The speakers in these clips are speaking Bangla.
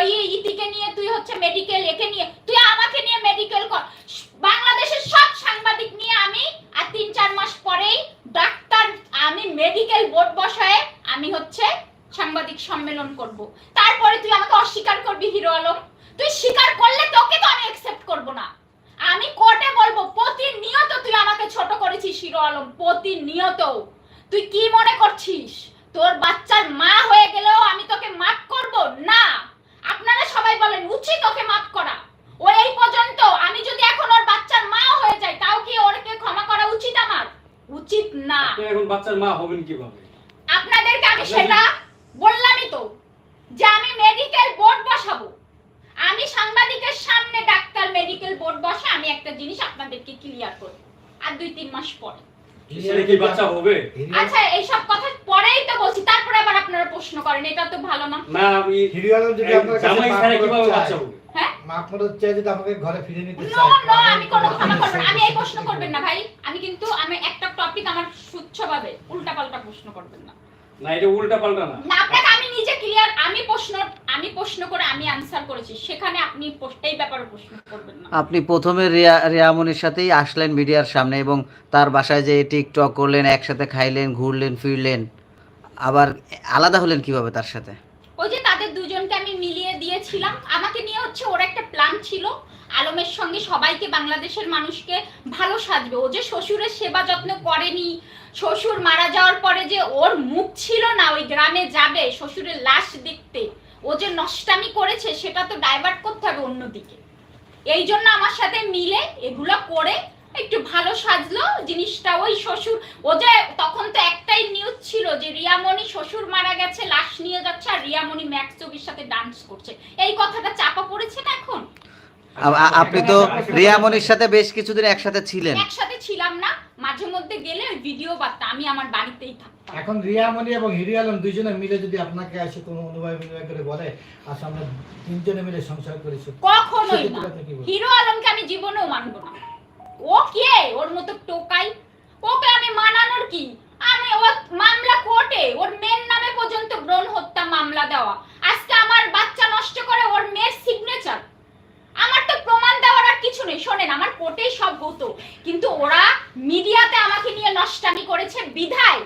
ওই ইতিকে নিয়ে তুই হচ্ছে মেডিকেল একে নিয়ে তুই আমাকে নিয়ে মেডিকেল কর বাংলাদেশের সব সাংবাদিক নিয়ে আমি আর তিন চার মাস পরেই ডাক্তার আমি মেডিকেল বোর্ড বসায় আমি হচ্ছে সাংবাদিক সম্মেলন করব তারপরে তুই আমাকে অস্বীকার করবি হিরো আলম তুই স্বীকার করলে তোকে তো আমি অ্যাকসেপ্ট করব না আমি কোর্টে বলব প্রতিনিয়ত তুই আমাকে ছোট করেছিস হিরো আলম প্রতিনিয়ত তুই কি মনে করছিস তোর বাচ্চার মা হয়ে গেলেও আমি তোকে মাফ করব না আপনারা সবাই বলেন উচিত ওকে মাফ করা ও এই পর্যন্ত আমি যদি এখন ওর বাচ্চার মা হয়ে যাই তাও কি ওরকে ক্ষমা করা উচিত আমার উচিত না আপনি এখন বাচ্চার মা হবেন কীভাবে আপনাদেরকে আমি আপনাদের- সেটা বললামই তো যে আমি মেডিকেল বোর্ড বসাবো আমি সাংবাদিকের সামনে ডাক্তার মেডিকেল বোর্ড বসে আমি একটা জিনিস আপনাদেরকে ক্লিয়ার করব আর দুই তিন মাস পরে। ছেলে কি বাচ্চা হবে? আচ্ছা এইসব কথা পরেই তো বলছি তারপরে আবার আপনারা প্রশ্ন করেন এটা তো ভালো না। না আমি হিরো যদি আপনার জামাই ছাড়া কীভাবে বাচ্চা হবে? হ্যাঁ? মাফ করতে চায় যদি আমাকে ঘরে ফিরে নিতে নো নো আমি কোনো ক্ষমা করব না। আমি এই প্রশ্ন করবেন না ভাই। আমি কিন্তু আমি একটা টপিক আমার সুচ্ছভাবে উল্টাপাল্টা প্রশ্ন করবেন না। না এটা উল্টা পাল্টা না। না আপনাকে আমি ক্লিয়ার আমি প্রশ্ন আমি প্রশ্ন করে আমি আনসার করেছি। সেখানে আপনি পোস্টেই ব্যাপারে প্রশ্ন করবেন না। আপনি প্রথমে রিয়া রিয়ামনির সাথেই আসলেন মিডিয়ার সামনে এবং তার বাসায় যে টিকটক করলেন একসাথে খাইলেন ঘুরলেন ফিরলেন। আবার আলাদা হলেন কীভাবে তার সাথে? ওই যে তাদের দুজনকে আমি মিলিয়ে দিয়েছিলাম। আমাকে নিয়ে হচ্ছে ওর একটা প্ল্যান ছিল। আলমের সঙ্গে সবাইকে, বাংলাদেশের মানুষকে ভালো সাজবে। ও যে শ্বশুরের সেবা যত্ন করেনি, শ্বশুর মারা যাওয়ার পরে যে ওর মুখ ছিল না, ওই গ্রামে যাবে শ্বশুরের লাশ দেখতে। ও যে নষ্টামি করেছে, সেটা তো ডাইভার্ট করতে হবে অন্যদিকে। এই জন্য আমার সাথে মিলে এগুলো করে একটু ভালো সাজলো জিনিসটা। ওই শ্বশুর, ও যে তখন তো একটাই নিউজ ছিল যে রিয়ামণি শ্বশুর মারা গেছে, লাশ নিয়ে যাচ্ছে, আর রিয়ামণি ম্যাক্স চবির সাথে ডান্স করছে। এই কথাটা চাপা পড়েছে না এখন? আপনি তো রিয়ামনির সাথে বেশ কিছুদিন একসাথে ছিলেন। একসাথে ছিলাম না মাঝে মধ্যে গেলে ভিডিও বার্তা আমি আমার বাড়িতেই থাকতাম। এখন রিয়ামণি এবং হিরো আলম দুইজনে মিলে যদি আপনাকে এসে কোনো অনুভব বিনিময় করে বলে আচ্ছা আমরা তিনজনে মিলে সংসার করেছি কখনোই না? হিরো আলমকে আমি জীবনেও মানবো না। ও কে? ওর মতো টোকাই? ওকে আমি মানানোর কি? আমি ও মামলা কোর্টে ওর মেয়ের নামে পর্যন্ত ব্রণ হত্যা মামলা দেওয়া। আজকে আমার বাচ্চা নষ্ট করে ওর মেয়ের সিগনেচার আমার তো প্রমাণ দেওয়ার আর কিছু নেই। শোনেন আমার কোর্টেই সব হতো কিন্তু ওরা মিডিয়াতে আমাকে নিয়ে নষ্টামি করেছে বিধায়।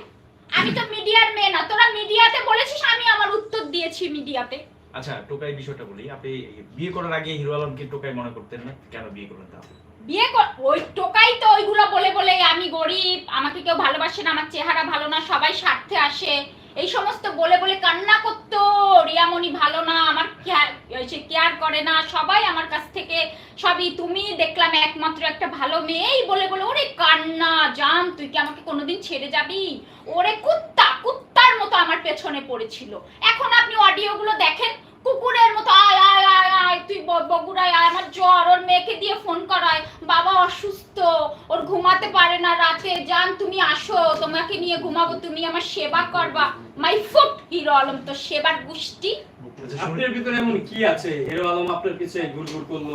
আমি তো মিডিয়ার মেয়ে না। তোরা মিডিয়াতে বলেছিস আমি আমার উত্তর দিয়েছি মিডিয়াতে। আচ্ছা টোকাই বিষয়টা বলি। আপনি বিয়ে করার আগে হিরো আলমকে টোকাই মনে করতেন না? কেন বিয়ে করলেন তাহলে? বিয়ে কর ওই টোকাই তো ওইগুলো বলে বলে আমি গরিব আমাকে কেউ ভালোবাসে না আমার চেহারা ভালো না সবাই স্বার্থে আসে। এই সমস্ত বলে বলে কান্না করতো। রিয়ামণি ভালো না আমার কেয়ার করে না, সবাই আমার কাছ থেকে সবই তুমি দেখলাম একমাত্র একটা ভালো মেয়ে এই বলে বলে, ওরে কান্না, জান, তুই কি আমাকে কোনোদিন ছেড়ে যাবি? ওরে কুত্তা, কুত্তার মতো আমার পেছনে পড়েছিল। এখন আপনি অডিওগুলো দেখেন, কুকুরের মতো, আয় আয় আয় আয়, তুই বগুড়ায় আয়, আমার জ্বর, ওর মেয়েকে দিয়ে ফোন করায়, বাবা অসুস্থ, ওর ঘুমাতে পারে না রাতে যান তুমি আসো, তোমাকে নিয়ে ঘুমাবো, তুমি আমার সেবা করবা। মাই ফুট হিরো আলম তো সেবার গোষ্ঠী আপনার ভিতরে এমন কি আছে? হিরো আলম আপনার পিছনে ঘুরঘুর করল।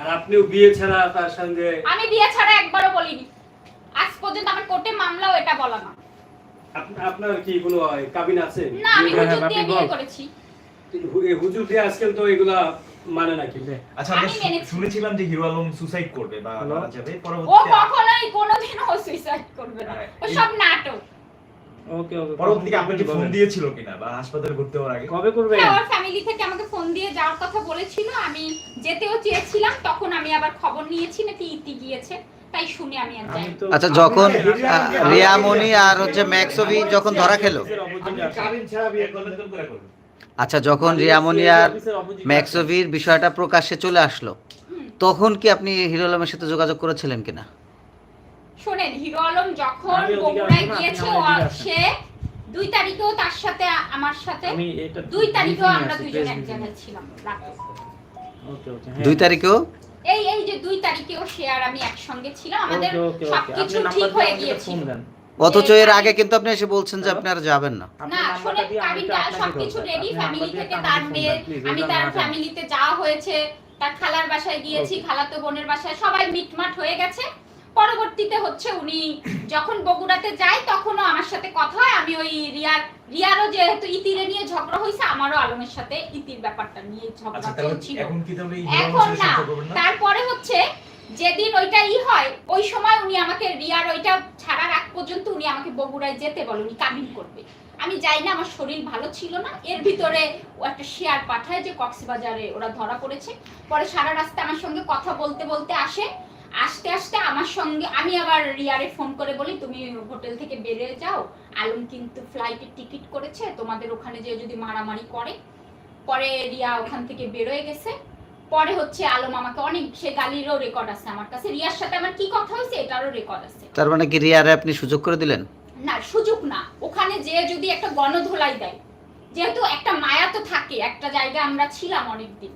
আর আপনিও বিয়ে ছাড়া তার সঙ্গে আমি বিয়ে ছাড়া একবারও বলিনি। আজ পর্যন্ত আমার কোর্টে মামলাও এটা বলা না। আপনার কি কোনো কাবিন আছে? না আমি হ্যাঁ, হুজুর হ্যাঁ, দিয়ে বিয়ে করেছি। হুজুর দিয়ে আজকাল তো এগুলা মানে নাকি? আচ্ছা আমি শুনেছিলাম যে হিরো আলম সুসাইড করবে বা মারা যাবে। ও কখনোই কোনোদিনও সুইসাইড করবে না। ও সব নাটক। ওকে ওকে পরবর্তীতে আপনাকে ফোন দিয়েছিল কিনা বা হাসপাতালে ভর্তি হওয়ার আগে? কবে করবে? হ্যাঁ, ওর ফ্যামিলি থেকে আমাকে ফোন দিয়ে যাওয়ার কথা বলেছিল। আমি যেতেও চেয়েছিলাম তখন আমি আবার খবর নিয়েছি নাকি ইতি গিয়েছে। তাই শুনে আমি আর যাই আচ্ছা যখন রিয়ামনি আর হচ্ছে ম্যাক্সবি যখন ধরা খেলো? আপনি ছাড়া বিয়ে করলেন আচ্ছা যখন রিয়ামনি আর ম্যাক্সবির বিষয়টা প্রকাশ্যে চলে আসলো তখন কি আপনি হিরো আলমের সাথে যোগাযোগ করেছিলেন কিনা? শোনেন হিরো আলম যখন বগুড়ায় গিয়েছে। সে দুই তারিখেও তার সাথে আমার সাথে দুই তারিখেও আমরা দুজন এক জায়গায় ছিলাম ওকে দুই তারিখেও? এই এই যে দুই তারিখেও সে আর আমি একসঙ্গে ছিলাম আমাদের সবকিছু ঠিক হয়ে গিয়েছিল। অথচ এর আগে কিন্তু আপনি এসে বলছেন যে আপনি আর যাবেন না। কাবিনটা সবকিছু রেডি ফ্যামিলি থেকে তার মেয়ে আমি তার ফ্যামিলিতে যাওয়া হয়েছে তার খালার বাসায় গিয়েছি খালাতো বোনের বাসায় সবাই মিটমাট হয়ে গেছে। পরবর্তীতে হচ্ছে উনি যখন বগুড়াতে যায় তখনও আমার সাথে কথা হয়। আমি ওই রিয়ার রিয়ারও যেহেতু ইতিরে নিয়ে ঝগড়া হয়েছে আমারও আলমের সাথে ইতির ব্যাপারটা নিয়ে আচ্ছা ঝগড়া চলছিল এখন কি তাহলে এখন না। তারপরে হচ্ছে যেদিন ওইটা ই হয় ওই সময় উনি আমাকে রিয়ার ওইটা ছাড়ার আগ পর্যন্ত উনি আমাকে বগুড়ায় যেতে বলে উনি কামিন করবে। আমি যাই না আমার শরীর ভালো ছিল না। এর ভিতরে ও একটা শেয়ার পাঠায় যে কক্সবাজারে ওরা ধরা পড়েছে। পরে সারা রাস্তা আমার সঙ্গে কথা বলতে বলতে আসে। আসতে আসতে আমার সঙ্গে আমি আবার রিয়ারে ফোন করে বলি তুমি হোটেল থেকে বেরিয়ে যাও। আলম কিন্তু ফ্লাইটের টিকিট করেছে তোমাদের ওখানে যে যদি মারামারি করে। পরে রিয়া ওখান থেকে বেরোয় গেছে। পরে হচ্ছে আলম আমাকে অনেক সে গালিরও রেকর্ড আছে আমার কাছে। রিয়ার সাথে আমার কি কথা হয়েছে এটারও রেকর্ড আছে। তার মানে কি রিয়ারে আপনি সুযোগ করে দিলেন? না সুযোগ না। ওখানে যে যদি একটা গণধোলাই দেয় যেহেতু একটা মায়া তো থাকে একটা জায়গায় আমরা ছিলাম অনেকদিন।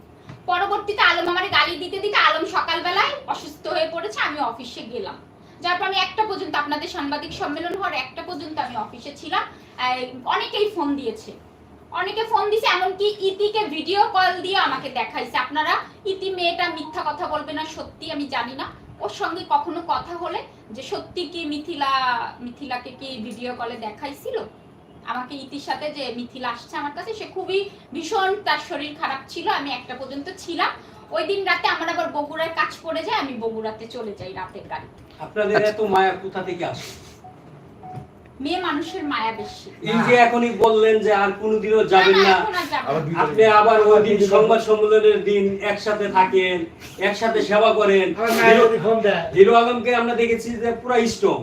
পরবর্তীতে আলম আমার গালি দিতে দিতে আলম সকালবেলায় অসুস্থ হয়ে পড়েছে, আমি অফিসে গেলাম। যার পর আমি একটা পর্যন্ত আপনাদের সাংবাদিক সম্মেলন হওয়ার একটা পর্যন্ত আমি অফিসে ছিলাম। অনেকেই ফোন দিয়েছে। অনেকে ফোন দিছে, এমনকি ইতিকে ভিডিও কল দিয়ে আমাকে দেখাইছে। আপনারা, ইতি মেয়েটা মিথ্যা কথা বলবে না, সত্যি আমি জানি না। ওর সঙ্গে কখনো কথা হলে যে সত্যি কি মিথিলা, মিথিলাকে কি ভিডিও কলে দেখাইছিল? আমাকে ইতির সাথে যে মিথিলা আসছে আমার কাছে সে খুবই ভীষণ তার শরীর খারাপ ছিল আমি একটা পর্যন্ত ছিলাম। ওই দিন রাতে আমার আবার বগুড়ার কাজ পড়ে যায় আমি বগুড়াতে চলে যাই রাতের গাড়ি আপনাদের এত মায়া কোথা থেকে আসে? মেয়ে মানুষের মায়া বেশি। এই যে এখনই বললেন যে আর কোনোদিনও যাবেন না, আপনি আবার ওই দিন সংবাদ সম্মেলনের দিন একসাথে থাকেন একসাথে সেবা করেন। হিরো আলমকে আমরা দেখেছি যে পুরো স্ট্রং।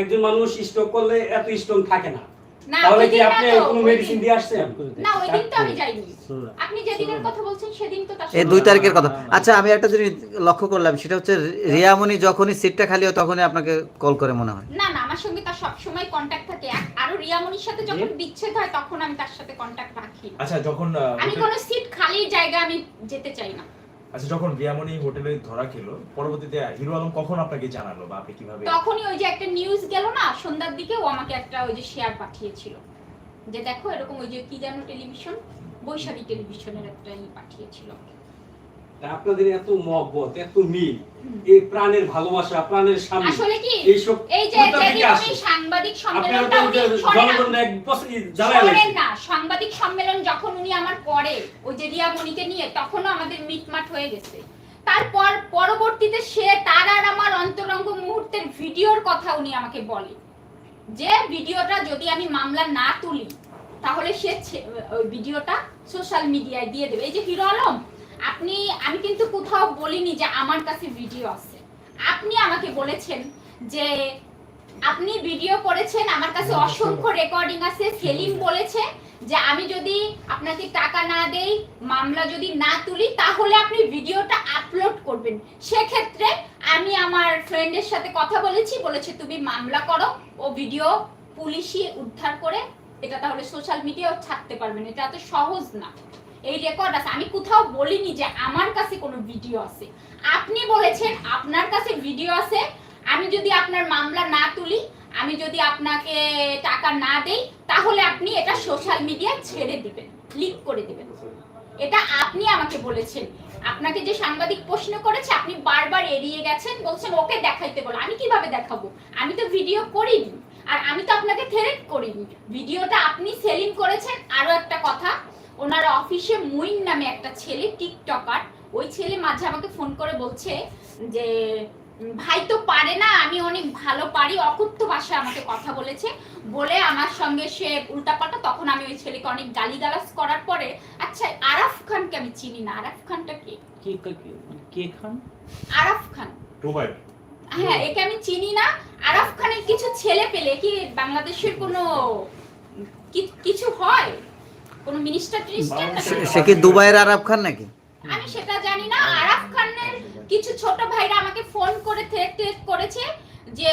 একজন মানুষ স্ট্রোক করলে এত স্ট্রং থাকে না, তাহলে কি আপনি কোনো মেডিসিন দিয়ে আসছেন? না ওই দিন তো আমি যাইনি। আপনি যেদিনের কথা বলছেন সেদিন তো তার এই দুই তারিখের কথা। আচ্ছা আমি একটা জিনিস লক্ষ্য করলাম সেটা হচ্ছে রিয়ামণি যখনই সিটটা খালি হয় তখনই আপনাকে কল করে মনে হয়। না না আমার সঙ্গে তার সবসময় কন্ট্যাক্ট থাকে। আর- রিয়ামনির সাথে যখন বিচ্ছেদ হয় তখন আমি তার সাথে কন্ট্যাক্ট রাখি। আচ্ছা যখন আমি কোনো সিট খালি জায়গা আমি যেতে চাই না। আচ্ছা যখন রিয়ামণি হোটেলে ধরা খেলো, পরবর্তীতে হিরো আলম কখন আপনাকে জানালো বা আপনি কীভাবে তখনই ওই যে একটা নিউজ গেল না, সন্ধ্যার দিকে ও আমাকে একটা ওই যে শেয়ার পাঠিয়েছিল। যে দেখো এরকম ওই যে কি যেন টেলিভিশন বৈশাখী টেলিভিশনের একটা ই পাঠিয়েছিল। আপনাদের এত মহব্বত এত মিল এই প্রাণের ভালোবাসা প্রাণের স্বামী এইসব এই যে সাংবাদিক সম্মেলনটা না, সম্মেলন যখন উনি আমার পরে ওই যে রিয়া মনিকে নিয়ে তখনও আমাদের মিটমাট হয়ে গেছে। তারপর পরবর্তীতে সে তার আর আমার অন্তরঙ্গ মুহূর্তের ভিডিওর কথা উনি আমাকে বলে। যে ভিডিওটা যদি আমি মামলা না তুলি তাহলে সে ওই ভিডিওটা সোশ্যাল মিডিয়ায় দিয়ে দেবে। এই যে হিরো আলম আপনি আমি কিন্তু কোথাও বলিনি যে আমার কাছে ভিডিও আছে। আপনি আমাকে বলেছেন যে আপনি ভিডিও করেছেন আমার কাছে অসংখ্য রেকর্ডিং আছে। সেলিম বলেছে যে আমি যদি আপনাকে টাকা না দেই মামলা যদি না তুলি তাহলে আপনি ভিডিওটা আপলোড করবেন। সেক্ষেত্রে আমি আমার ফ্রেন্ডের সাথে কথা বলেছি বলেছে তুমি মামলা করো ও ভিডিও পুলিশই উদ্ধার করে এটা তাহলে সোশ্যাল মিডিয়াও ছাড়তে পারবেন। এটা এত সহজ না। এই রেকর্ড আছে। আমি কোথাও বলিনি যে আমার কাছে কোনো ভিডিও আছে। আপনি বলেছেন আপনার কাছে ভিডিও আছে। আমি যদি আপনার মামলা না তুলি, আমি যদি আপনাকে টাকা না দেই, তাহলে আপনি এটা সোশ্যাল মিডিয়ায় ছেড়ে দিবেন লিক করে দিবেন। এটা আপনি আমাকে বলেছেন। আপনাকে যে সাংবাদিক প্রশ্ন করেছে, আপনি বারবার এড়িয়ে গেছেন, বলছেন ওকে দেখাইতে বলো। আমি কীভাবে দেখাবো? আমি তো ভিডিও করিনি। আর আমি তো আপনাকে থ্রেট করিনি। ভিডিওটা আপনি সেলিং করেছেন, আরও একটা কথা। ওনার অফিসে মুইন নামে একটা ছেলে টিকটকার। ওই ছেলে মাঝে আমাকে ফোন করে বলছে যে ভাই তো পারে না আমি অনেক ভালো পারি। অকথ্য ভাষায় আমাকে কথা বলেছে। বলে আমার সঙ্গে সে উল্টাপাল্টা তখন আমি ওই ছেলেকে অনেক গালি গালিগালাজ করার পরে আচ্ছা আরাফ খানকে আমি চিনি না। আরাফ খানটা কে? কে কে- কে? খান? আরাফ খান। হ্যাঁ একে আমি চিনি না। আরাফ খানের কিছু ছেলে পেলে কি বাংলাদেশের কোনো কি- কিছু হয়? কোন মিনিস্টার টিনিস্টার সে- কি দুবাইয়ের আরব খান নাকি? আমি সেটা জানি না। আরাফ খানের কিছু ছোট ভাইরা আমাকে ফোন করে থ্রেট ট্রেট করেছে যে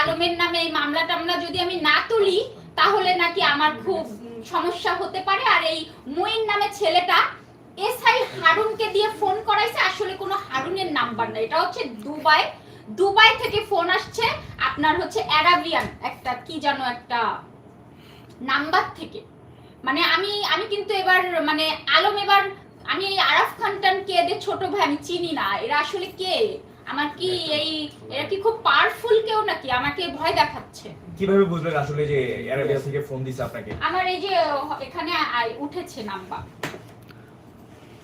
আলমের নামে এই মামলা টামলা যদি আমি না তুলি তাহলে নাকি আমার খুব সমস্যা হতে পারে। আর এই মুইন নামে ছেলেটা এসআই হারুনকে দিয়ে ফোন করাইছে। আসলে কোনো হারুনের নাম্বার না এটা হচ্ছে দুবাই। দুবাই থেকে ফোন আসছে। আপনার হচ্ছে অ্যারাবিয়ান একটা কি জানো একটা নাম্বার থেকে। মানে আমি আমি কিন্তু এবার মানে আলম এবার আমি এই আরাফ খান টান কে এদের ছোট ভাই আমি চিনি না। এরা আসলে কে? আমার কি এই এরা কি খুব পাওয়ারফুল কেউ নাকি? আমাকে ভয় দেখাচ্ছে। কীভাবে বুঝলেন আসলে যে অ্যারাবিয়া থেকে ফোন দিছে আপনাকে? আমার এই যে এখানে আই- উঠেছে নাম্বার।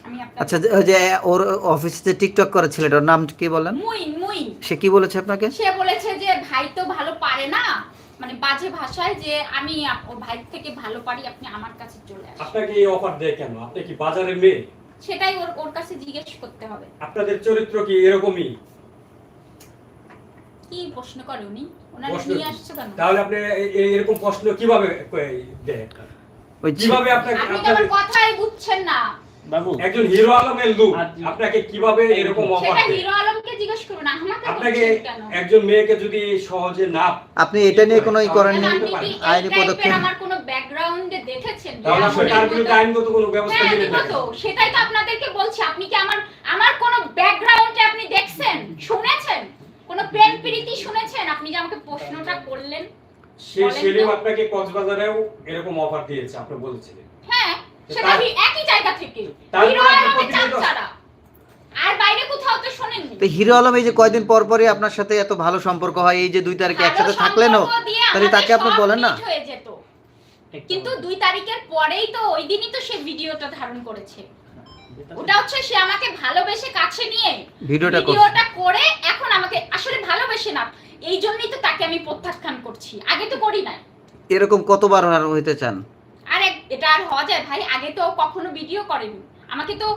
আমি আচ্ছা যে- ওই যে ওর অফিসে টিকটক করে ছেলেটার নাম কি বলেন? মুইন মুইন। সে কি বলেছে আপনাকে? সে বলেছে যে ভাই তো ভালো পারে না। মানে বাজে ভাষায় যে আমি আপ- ও ভাই থেকে ভালো পারি আপনি আমার কাছে চলে আসেন। আপনাকে এই অফার দেয় কেন? আপনি কি বাজারের মেয়ে? সেটাই ওর ওর কাছে জিজ্ঞেস করতে হবে। আপনাদের চরিত্র কি এরকমই? কি প্রশ্ন করে উনি? ওনারা প্রশ্ন নিয়ে? আসছে কেন? তাহলে আপনি এরকম প্রশ্ন কীভাবে দেয় ওই কীভাবে আপনাকে আপনি আমার কথাই বুঝছেন না? বাবু। একজন হিরো আলমের লোক আর- আপনাকে কীভাবে এরকম অফার সেটা হিরো আলমকে জিজ্ঞেস করুন আপনাকে একজন মেয়েকে যদি সহজে না আপনি এটা নিয়ে কোনো ই করেননি? না, আইনি পদক্ষেপ? আমার কোনো ব্যাকগ্রাউন্ডে দেখেছেন? তার বিরুদ্ধে আইনগত কোনো ব্যবস্থা হ্যাঁ, নিতে নিব তো। সেটাই তো আপনাদেরকে বলছি। আপনি কি আমার আমার কোন ব্যাকগ্রাউন্ডে আপনি দেখছেন? শুনেছেন? কোন প্রেম প্রীতি শুনেছেন? আপনি যে আমাকে প্রশ্নটা করলেন সেই বলেন সেলিম আপনাকে কক্সবাজারেও এরকম অফার দিয়েছে আপনি বলেছিলেন। হ্যাঁ সেটা তার- একই জায়গা থেকে। হিরো আলমে আর বাইরে কোথাও তো শোনেননি। তো হিরো আলম এই যে কয়দিন পর পরই আপনার সাথে এত ভালো সম্পর্ক হয় এই যে দুই তারিখে একসাথে দিয়ে তাহলে তাকে আপনি বলেন না? কিন্তু দুই তারিখের পরেই তো ওই দিনই তো সে ভিডিওটা ধারণ করেছে। ওটা হচ্ছে সে আমাকে ভালোবেসে কাছে নিয়ে ভিডিওটা ভিডিওটা করে এখন আমাকে আসলে ভালোবেসে না এই জন্যই তো তাকে আমি প্রত্যাখ্যান করছি। আগে তো করি নাই। এরকম কতবার আর হইতে চান? এটা আর হওয়া যায় ভাই আগে তো কখনো ভিডিও করেনি। আমাকে তো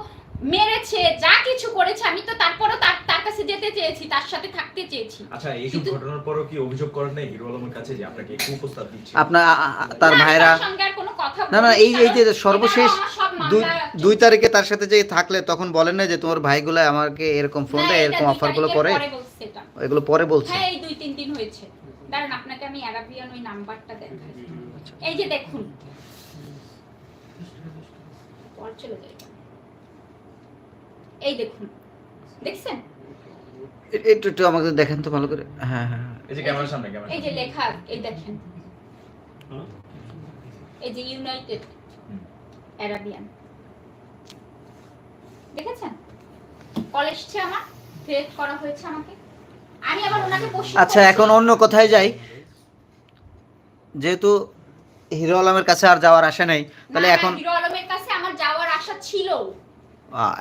মেরেছে যা কিছু করেছে আমি তো তারপরও তার তার কাছে যেতে চেয়েছি তার সাথে থাকতে চেয়েছি। আচ্ছা এইসব কিন্তু- ঘটনার পরও কি অভিযোগ করেন নাই হিরো আলমের কাছে যে আপনাকে কুপ্রস্তাব দিচ্ছে? আপনার তার ভাইরা সঙ্গে কোনো কথা না না এই এই যে সর্বশেষ সব দুই দুই তারিখে তার সাথে যে থাকলে তখন বলেন না যে তোমার ভাইগুলো আমাকে এরকম ফোন দেয় এরকম অফারগুলো করে। এগুলো পরে বলছে? হ্যাঁ এই দুই তিন দিন হয়েছে। দাঁড়ান আপনাকে আমি অ্যারাবিয়ান ওই নাম্বারটা দেখাই। এই যে দেখুন পর চলে যাই এই দেখুন দেখছেন? একটু একটু আমাকে দেখেন তো ভালো করে। হ্যাঁ হ্যাঁ হ্যাঁ। এই যে ক্যামেরার সামনে ক্যামেরা এই যে লেখা এই দেখেন। এই যে ইউনাইটেড অ্যারাবিয়ান দেখেছেন? কলেজে আমার ক্রিয়েট করা হয়েছে আমাকে। আমি আবার ওনাকে আচ্ছা এখন অন্য কথায় যাই? যেহেতু হিরো আলমের কাছে আর যাওয়ার আশা নেই। তাহলে এখন হিরো আলমের কাছে আমার যাওয়ার আশা ছিল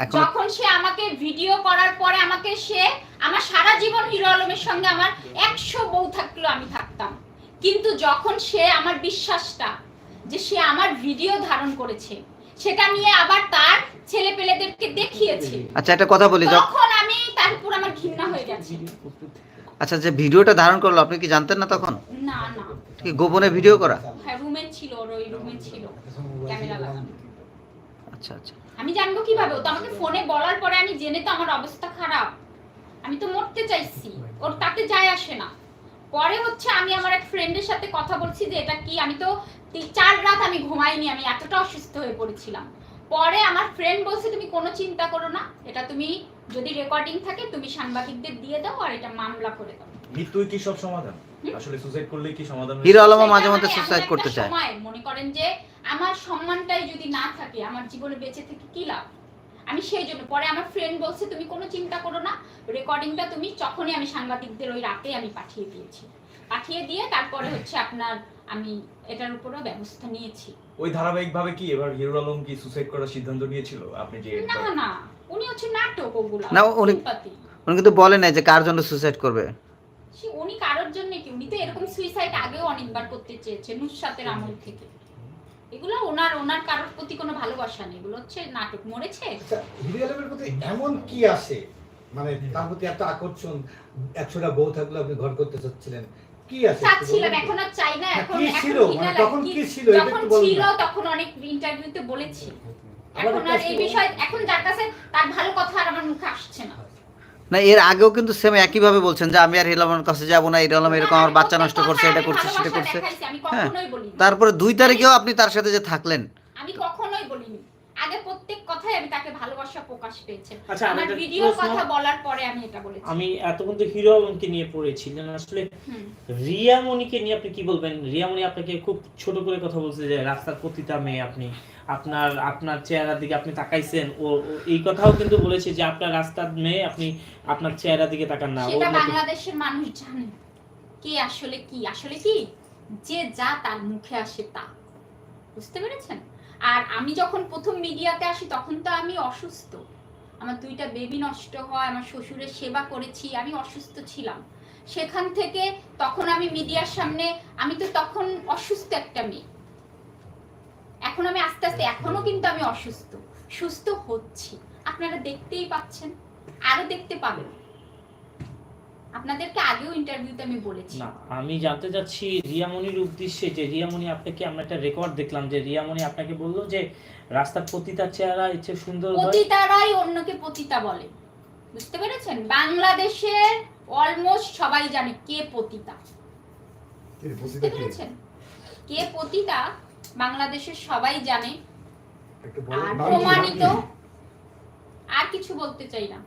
এখন যখন সে আমাকে ভিডিও করার পরে আমাকে সে আমার সারা জীবন হিরো আলমের সঙ্গে আমার একশো বউ থাকল আমি থাকতাম। কিন্তু যখন সে আমার বিশ্বাসটা যে সে আমার ভিডিও ধারণ করেছে সেটা নিয়ে আবার তার ছেলে পেলেদেরকে দেখিয়েছে আচ্ছা একটা কথা বলি যখন আমি তার উপর আমার ঘৃণা হয়ে গেছে। আচ্ছা যে ভিডিওটা ধারণ করল আপনি কি জানতেন না তখন? না না। গোপনে ভিডিও করা? হ্যাঁ রুমে ছিল ওর ওই রুমে ছিল। ক্যামেরা লাগানো। আচ্ছা আচ্ছা। আমি জানব কীভাবে? ও তো আমাকে ফোনে বলার পরে আমি জেনে তো আমার অবস্থা খারাপ। আমি তো মরতে চাইছি। ওর তাতে যায় আসে না। পরে হচ্ছে আমি আমার এক ফ্রেন্ডের সাথে কথা বলছি যে এটা কি? আমি তো চার রাত আমি ঘুমাইনি আমি এতটা অসুস্থ হয়ে পড়েছিলাম। পরে আমার ফ্রেন্ড বলছে তুমি কোনো চিন্তা করো না। এটা তুমি যদি রেকর্ডিং থাকে তুমি সাংবাদিকদের দিয়ে দাও আর এটা মামলা করে দাও। মৃত্যুই কি সব সমাধান? আসলে সুসাইড করলেই কি সমাধান হিরো আলমও মাঝে মধ্যে সুসাইড করতে চায়। সময়। মনে করেন যে আমার সম্মানটাই যদি না থাকে আমার জীবনে বেঁচে থেকে কি লাভ? আমি সেই জন্য পরে আমার ফ্রেন্ড বলছে তুমি কোনো চিন্তা করো না। রেকর্ডিংটা তুমি যখনই আমি সাংবাদিকদের ওই রাতে আমি পাঠিয়ে দিয়েছি। পাঠিয়ে দিয়ে তারপরে হচ্ছে আপনার আমি এটার উপরও ব্যবস্থা নিয়েছি। ওই ধারাবাহিক ভাবে কি এবার হিরো আলম কি সুসাইড করার সিদ্ধান্ত নিয়েছিল? আপনি যে না না। উনি হচ্ছে নাটক ওগুলা না, উনি-। উনি কিন্তু বলে নাই যে কার জন্য সুসাইড করবে সে- উনি কারোর জন্য কি উনি তো এরকম সুইসাইড আগেও অনেকবার করতে চেয়েছে নুসরাতের আমল থেকে। এগুলো ওনার ওনার কারোর প্রতি কোনো ভালোবাসা নেই। এগুলো হচ্ছে নাটক। মরেছে? আচ্ছা, হিরো আলমের প্রতি এমন কি আছে মানে তার প্রতি এত আকর্ষণ একশোটা বউ থাকলে আপনি ঘর করতে চাচ্ছিলেন। কি আছে চাচ্ছিলাম এখন আর চাই না। এখন ছিল? মানে। তখন কি- কি ছিল? যখন ছিল তখন অনেক ইন্টারভিউতে বলেছি। এখন আর এই বিষয় এখন যার কাছে তার ভালো কথা আর আমার মুখে আসছে না। না এর আগেও কিন্তু সেম একইভাবে বলছেন যে আমি আর হিরো আলমের কাছে যাব না আলম এরকম আমার বাচ্চা নষ্ট করছে এটা করছে সেটা করছে। হ্যাঁ। তারপরে দুই তারিখেও আপনি তার সাথে যে থাকলেন। আমি কখনোই বলিনি। আগে প্রত্যেক কথায় আমি তাকে ভালোবাসা প্রকাশ পেয়েছে। আচ্ছা, আমার ভিডিওর কথা বলার পরে আমি এটা বলেছি। আমি এতক্ষণ তো হিরো আলমকে নিয়ে পড়েছিলেন আসলে হুম। রিয়ামণিকে নিয়ে আপনি কি বলবেন? রিয়ামণি আপনাকে খুব ছোট করে কথা বলছে যে রাস্তার পতিতা মেয়ে আপনি। আপনার আপনার চেহারার দিকে আপনি তাকাইছেন ও এই কথাও কিন্তু বলেছে যে আপনার রাস্তার মেয়ে আপনি আপনার চেহারার দিকে তাকান না। সেটা বাংলাদেশের মানুষ জানে। কে আসলে কি? আসলে কি? যে যা তার মুখে আসে তা। বুঝতে পেরেছেন? আর আমি যখন প্রথম মিডিয়াতে আসি তখন তো আমি অসুস্থ। আমার দুইটা বেবি নষ্ট হয় আমার শ্বশুরের সেবা করেছি আমি অসুস্থ ছিলাম। সেখান থেকে তখন আমি মিডিয়ার সামনে আমি তো তখন অসুস্থ একটা মেয়ে। এখন আমি আস্তে আস্তে এখনও কিন্তু আমি অসুস্থ। সুস্থ হচ্ছি। আপনারা দেখতেই পাচ্ছেন আরও দেখতে পাবেন। আপনাদেরকে আগেও ইন্টারভিউতে আমি বলেছি। না আমি জানতে চাচ্ছি রিয়ামনির উদ্দেশ্যে যে রিয়ামনি আপনাকে আমরা একটা রেকর্ড দেখলাম যে রিয়ামনি আপনাকে বলল যে রাস্তার প্রতিটা চেহারা ইচ্ছে সুন্দর হয়। পতিতারাই অন্যকে পতিতা বলে। বুঝতে পেরেছেন? বাংলাদেশের অলমোস্ট সবাই জানে কে পতিতা। বুঝতে পেরেছেন? কে পতিতা? বাংলাদেশের সবাই জানে। প্রমাণিত আর কিছু বলতে চাই না।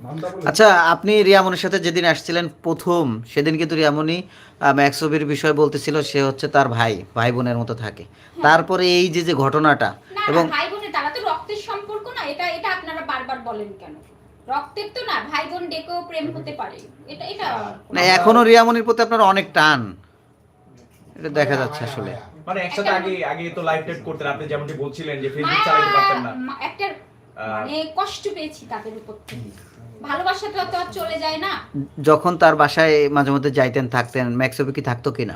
আচ্ছা আপনি রিয়ামনির সাথে যেদিন আসছিলেন প্রথম সেদিন কিন্তু রিয়ামনি ম্যাক্সবির বিষয় বলতেছিল সে হচ্ছে তার ভাই ভাই বোনের মতো থাকে। তারপরে এই যে যে ঘটনাটা এবং না, ভাই বোনের তারা তো রক্তের সম্পর্ক না এটা এটা আপনারা বারবার বলেন কেন? রক্তের তো না ভাই বোন ডেকেও প্রেম হতে পারে। এটা এটা মানে এখনও রিয়ামনির প্রতি আপনার অনেক টান। এটা দেখা যাচ্ছে আসলে। মানে একসাথে আগে আগে তো লাইভ টেপ করতেন আপনি যেমনটি বলছিলেন যে ফেসবুক চালাতে পারতেন না। একটা মানে কষ্ট পেয়েছি তাদের উপর থেকে। ভালোবাসাটা তো আর চলে যায় না। যখন তার বাসায় মাঝে মধ্যে যাইতেন থাকতেন ম্যাক্সবি কি থাকতো কিনা?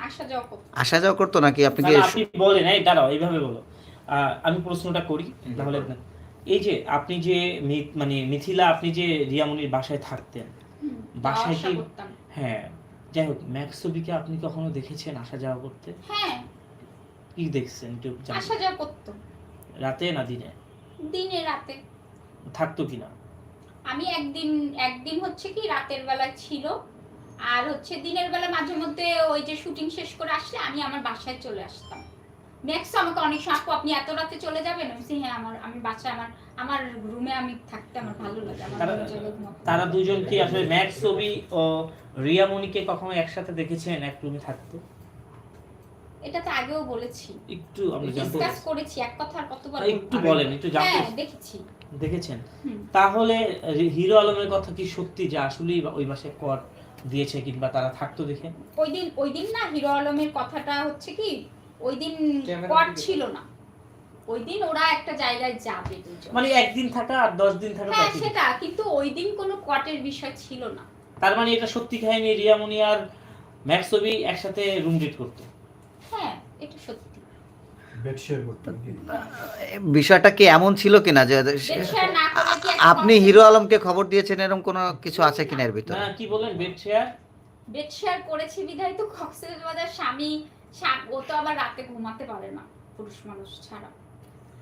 আসা যাওয়া করতে। আসা যাওয়া করতো নাকি আপনি কি আপনি বলেন এই দাঁড়াও এইভাবে বলো। আহ, আমি প্রশ্নটা করি তাহলে এই যে আপনি যে মি- মানে মিথিলা আপনি যে রিয়ামনির বাসায় থাকতেন বাসায় কি- হ্যাঁ যাই হোক ম্যাক্সবিকে আপনি কখনো দেখেছেন আসা যাওয়া করতে? হ্যাঁ। কি দেখছেন একটু আসা যাওয়া করতো। রাতে না দিনে? দিনে রাতে। থাকতো কিনা? আমি একদিন একদিন হচ্ছে কি রাতের বেলা ছিল। আর হচ্ছে দিনের বেলা মাঝে মধ্যে ওই যে শুটিং শেষ করে আসলে আমি আমার বাসায় চলে আসতাম। নেক্সট আমাকে অনেক সময় আপু, আপনি এত রাতে চলে যাবেন? আমি হ্যাঁ আমার আমি বাসায় আমার আমার রুমে আমি থাকতে আমার ভালো লাগে আমার তারা- দুজন কি আসলে ম্যাক্স ছবি ও রিয়ামনিকে কখনো একসাথে দেখেছেন এক রুমে থাকতো? এটা তো আগেও বলেছি। একটু আমরা জানতে ডিসকাস করেছি এক কথা আর কতবার একটু বলেন একটু জানতে হ্যাঁ দেখেছি। দেখেছেন? তাহলে হিরো আলমের কথা কি সত্যি যে আসলেই ওই বাসায় কর দিয়েছে কিংবা তারা থাকতো দেখে? ওই দিন ওই দিন না হিরো আলমের কথাটা হচ্ছে কি ওই দিন দিকে। ছিল না। ওই দিন ওরা একটা জায়গায় যাবে দুজন। মানে একদিন থাকা আর দশ দিন থাকা হ্যাঁ সেটা কিন্তু ওই দিন কোনো কোয়াটের বিষয় ছিল না। তার মানে এটা সত্যি কাহিনী রিয়ামনি আর ম্যাক্স ছবি একসাথে রুম ডেট করতো। হ্যাঁ এটা সত্যি। বিষয়টা কি এমন ছিল কিনা যে আপনি হিরো আলমকে খবর দিয়েছেন এরকম কোনো কিছু আছে কিনা এর ভিতরে? না কি বলেন বেড শেয়ার বেড শেয়ার করেছি বিধায় তো কক্সবাজার স্বামী স্বা- ও তো আবার রাতে ঘুমাতে পারে না পুরুষ মানুষ ছাড়া।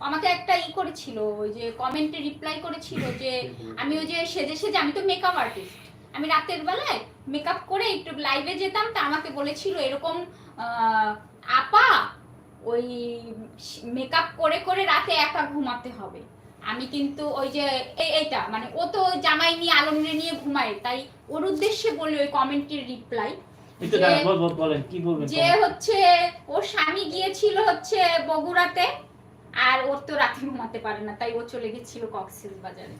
আমাকে একটা ই করেছিল ওই যে কমেন্টে রিপ্লাই করেছিল যে আমি ওই যে সেজে সেজে আমি তো মেকআপ আর্টিস্ট আমি রাতের বেলায় মেকআপ করে একটু লাইভে যেতাম তা আমাকে বলেছিল এরকম আপা ওই মেকআপ করে করে রাতে একা ঘুমাতে হবে। আমি কিন্তু ওই যে এই- এইটা মানে ও তো জামাই নিয়ে আলমরে নিয়ে ঘুমায় তাই ওর উদ্দেশ্যে বলে ওই কমেন্টের রিপ্লাই যে হচ্ছে ওর স্বামী গিয়েছিল হচ্ছে বগুড়াতে আর ওর তো রাতে ঘুমাতে পারে না তাই ও চলে গেছিল কক্সেস বাজারে।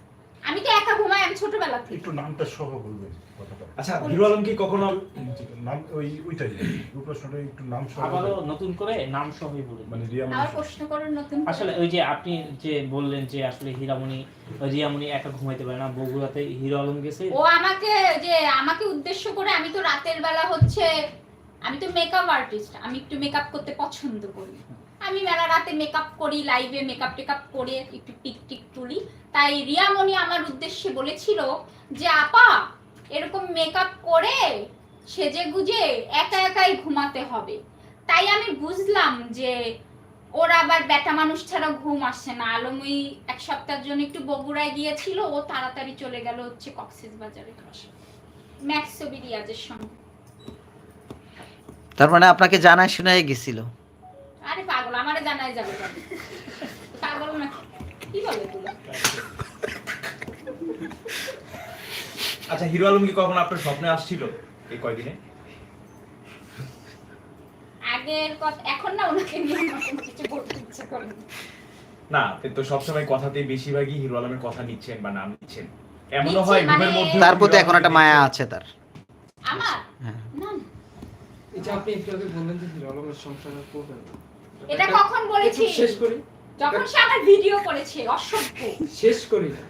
আমি তো একা ঘুমাই আমি ছোটবেলা থেকে। একটু নামটা সহ বলবেন আচ্ছা হিরো আলম কি কখনো নাম ওই ওইটাই। এই প্রশ্নটা একটু নাম সহ আবারও নতুন করে নাম সহই বলুন। মানে রিয়া আবার প্রশ্ন করার নতুন আসলে ওই যে আপনি যে বললেন যে আসলে হীরামণি রিয়ামণি একা ঘুমাইতে পারে না বগুড়াতে হিরো আলম গেছে। ও আমাকে যে আমাকে উদ্দেশ্য করে আমি তো রাতের বেলা হচ্ছে আমি তো মেকআপ আর্টিস্ট আমি একটু মেকআপ করতে পছন্দ করি। আমি বেলা রাতে মেকআপ করি লাইভে মেকআপ টেকআপ করে একটু টিক টিক তুলি। তাই রিয়ামণি আমার উদ্দেশ্যে বলেছিল যে, আপা, এরকম মেকআপ করে সেজে গুজে একা একাই ঘুমাতে হবে। তাই আমি বুঝলাম যে, ওর আবার বেটা মানুষ ছাড়া ঘুম আসছে না। আলমই এক সপ্তাহের জন্য একটু বগুড়ায় গিয়েছিল, ও তাড়াতাড়ি চলে গেল হচ্ছে কক্সেস বাজারে ম্যাক্স রিয়াজের সঙ্গে। তার মানে আপনাকে জানায় শোনায় গেছিল? আরে পাগল আমারে জানাই যাবে পাগল না। কি বলে তুলো আচ্ছা হিরো আলম কি কখনো আপনার স্বপ্নে আসছিল এই কয়দিনে? আগের কথা এখন না ওনাকে নিয়ে আমার কিছু বলতে ইচ্ছে করে না। তো সবসময় কথাতেই বেশিরভাগই হিরো আলমের কথা নিচ্ছেন বা নাম নিচ্ছেন। এমনও হয় মানে- রুমের মধ্যে তার প্রতি এখন একটা মায়া আছে তার। আমার? হ্যাঁ। না না। এই যে আপনি একটু আগে বললেন যে হিরো আলমের সংসার করবেন। এটা কখন বলেছি? শেষ করি। যখন সে আমার ভিডিও করেছে অসভ্য। শেষ করি। না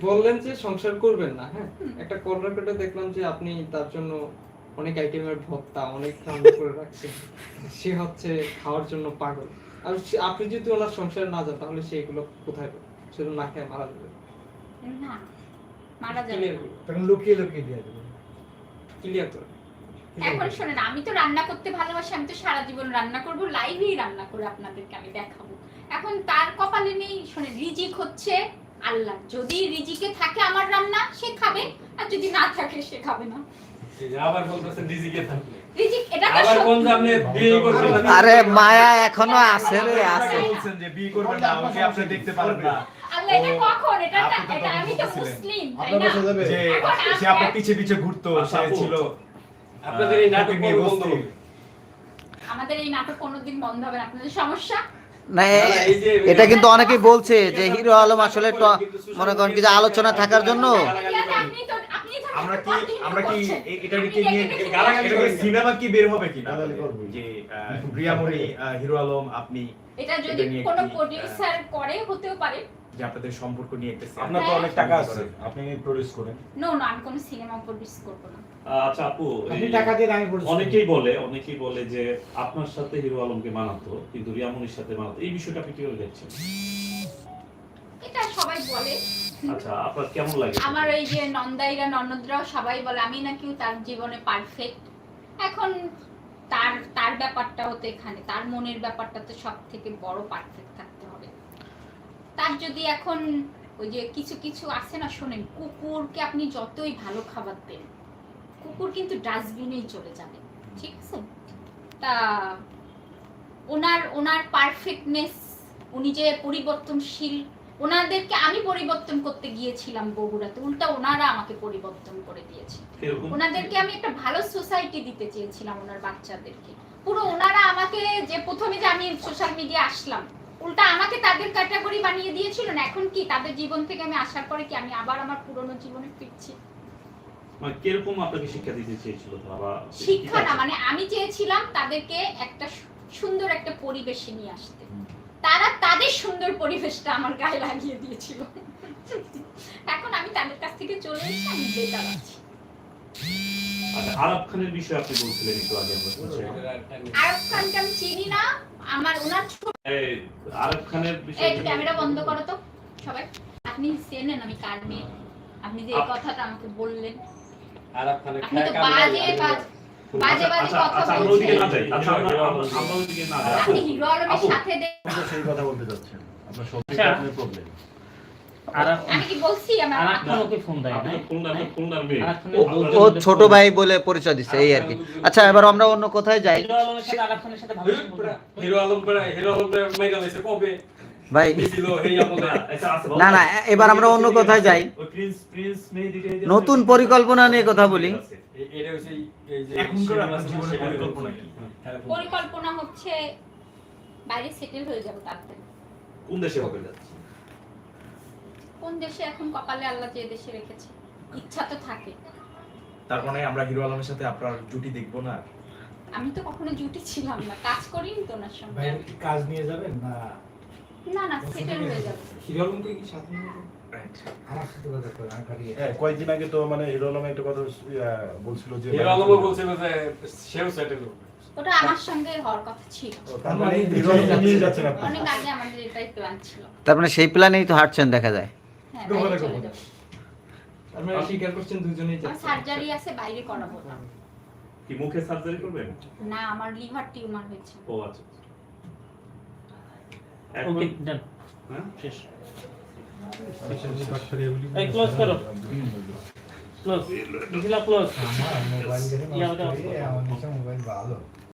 বললেন যে সংসার করবেন না হ্যাঁ? একটা কল রেকর্ডে দেখলাম যে আপনি তার জন্য অনেক আইটেমের ভত্তা অনেক রান্না করে রাখছেন। সে হচ্ছে খাওয়ার জন্য পাগল। আর আপনি যদি ওনার সংসারে না যান তাহলে সেগুলো কোথায় পাবে? শুধু না খেয়ে মারা যাবে। না মারা যাবে তখন লুকিয়ে লুকিয়ে দিয়ে দেবেন ক্লিয়ার করে এখন শোনেন আমি তো রান্না করতে ভালোবাসি আমি তো সারা জীবন রান্না করব লাইভেই রান্না করে আপনাদেরকে আমি দেখাবো। এখন তার কপালে নেই শোনেন রিজিক হচ্ছে আল্লাহ। যদি রিজিকে থাকে আমার রান্না সে খাবে আর যদি না থাকে সে খাবে না। আবার বলতেছেন রিজিক না? আরে মায়া এখনও আছে রে আছে। বলছেন যে বিয়ে করবেন না আমাকে আপনি দেখতে পারেন না। সে আপনার পিছে পিছে ঘুরতো আচ্ছা, সে ছিল। আপনাদের এই নাটক বন্ধ হবে। আমাদের এই নাটক কোনোদিন বন্ধ হবে না। আপনাদের সমস্যা? না এটা কিন্তু অনেকেই বলছে যে হিরো আলম আসলে মনে করেন কি যে আলোচনা থাকার জন্য? আপনি তো আপনি তো আমরা কি আমরা কি এটা নিয়ে দেখে দেখে গালাগালি এটা কি করবেন। সিনেমা কি বের হবে কিনা? যে আহ, হিরো আলম আপনি এটা যদি কোনো প্রোডিউসার করে হতেও পারে। যে আপনাদের সম্পর্ক নিয়ে একটা আপনার তো হ্যাঁ। অনেক টাকা আছে। আপনি প্রডিউস করেন। নো নো আমি কোনো সিনেমা প্রডিউস করব না। আচ্ছা আপু টাকা দিয়ে আমি বলছি অনেকেই বলে অনেকেই বলে যে আপনার সাথে হিরো আলমকে মানাতো কিন্তু রিয়ামনির সাথে মানাতো। এই বিষয়টা আপনি কীভাবে দেখছেন? এটা সবাই বলে। আচ্ছা আপনার কেমন লাগে? আমার এই যে নন্দাইরা ননদরাও সবাই বলে আমি নাকি তার জীবনে পারফেক্ট এখন তার তার ব্যাপারটা হতে এখানে তার মনের ব্যাপারটা তো সব থেকে বড় পারফেক্ট থাকতে হবে। তার যদি এখন ওই যে কিছু কিছু আছে না শোনেন কুকুরকে আপনি যতই ভালো খাবার দেন কুকুর কিন্তু ডাস্টবিনেই চলে যাবে ঠিক আছে? তা ওনার ওনার পারফেক্টনেস উনি যে পরিবর্তনশীল ওনাদেরকে আমি পরিবর্তন করতে গিয়েছিলাম বগুড়াতে উল্টা ওনারা আমাকে পরিবর্তন করে দিয়েছে ওনাদেরকে আমি একটা ভালো সোসাইটি দিতে চেয়েছিলাম ওনার বাচ্চাদেরকে। পুরো ওনারা আমাকে যে প্রথমে যে আমি সোশ্যাল মিডিয়া আসলাম উল্টা আমাকে তাদের ক্যাটাগরি বানিয়ে দিয়েছিল না এখন কি তাদের জীবন থেকে আমি আসার পরে কি আমি আবার আমার পুরনো জীবনে ফিরছি? মানে কীরকম আপনাকে শিক্ষা দিতে চেয়েছিল তারা শিক্ষা না মানে আমি চেয়েছিলাম তাদেরকে একটা সুন্দর একটা পরিবেশে নিয়ে আসতে। তারা তাদের সুন্দর পরিবেশটা আমার গায়ে লাগিয়ে দিয়েছিল। এখন আমি তাদের কাছ থেকে চলে এসেছি আমি বেকার আছি। আচ্ছা আরব খানের বিষয়ে আপনি বলছিলেন একটু আগে আরব খানকে আমি চিনি না। আমার ওনার আরব খানের বিষয়ে ক্যামেরা বন্ধ করো তো সবাই। আপনি চেনেন আমি কার মেয়ে? আপনি যে এই কথাটা আমাকে বললেন। আর বাজে বাজে আচ্ছা কথা আচ্ছা বলছেন আচ্ছা আমরা আমরা- না যাই আপনি হিরো আলমের সাথে সেই কথা বলতে আপনার সত্যি আচ্ছা। আপনার প্রবলেম ও, ছোট ভাই বলে পরিচয় দিচ্ছে এই আর কি আচ্ছা এবার আমরা অন্য কোথায় যাই হিরো আলম আলম কবে ভাই আচ্ছা আচ্ছা না না এবার আমরা অন্য কোথায় যাই। নতুন পরিকল্পনা নিয়ে কথা বলি। এ- এটা হচ্ছে এই- এই যে এখনকার আপনার সিনেমা- জীবনের সিনেমা- পরিকল্পনা কি? হ্যাঁ। পরিকল্পনা হচ্ছে বাইরে সেটেল হয়ে যাব কোন দেশে হবে কোন দেশে এখন কপালে আল্লাহ যে দেশে রেখেছে? ইচ্ছা তো থাকে। তার মানে আমরা হিরো আলমের সাথে আপনার জুটি দেখব না আমি তো কখনো জুটি ছিলাম না। কাজ করিনি তো সঙ্গে। কাজ নিয়ে যাবেন না? না না সেটেল হয়ে যাব। হিরো আলমকে কি সাথে নিয়ে যাবেন? আমার সাথে কথা করে আমি কাটিয়ে হ্যাঁ কয়েকদিন আগে তো মানে হিরো আলম একটা কথা বলছিল যে হিরো আলমও বলছিল যে সেও সেটেল হবে। ওটা আমার সঙ্গে হওয়ার কথা ছিল। তার মানে যাচ্ছেন অনেক আগে আমাদের এটাই প্ল্যান ছিল। তার মানে সেই প্ল্যানেই তো হাঁটছেন দেখা যায়। হ্যাঁ গোপনে বাইরে চলে গোপনে। আপনারা স্বীকার করছেন দুজনেই। সার্জারি আছে বাইরে করাবো। কি মুখে সার্জারি করবেন? না আমার লিভার টিউমার হয়েছে। ও আচ্ছা এখন ওকে ডান শেষ এই ক্লোজ করো। ক্লোজ ক্লোজ মোবাইল ভালো।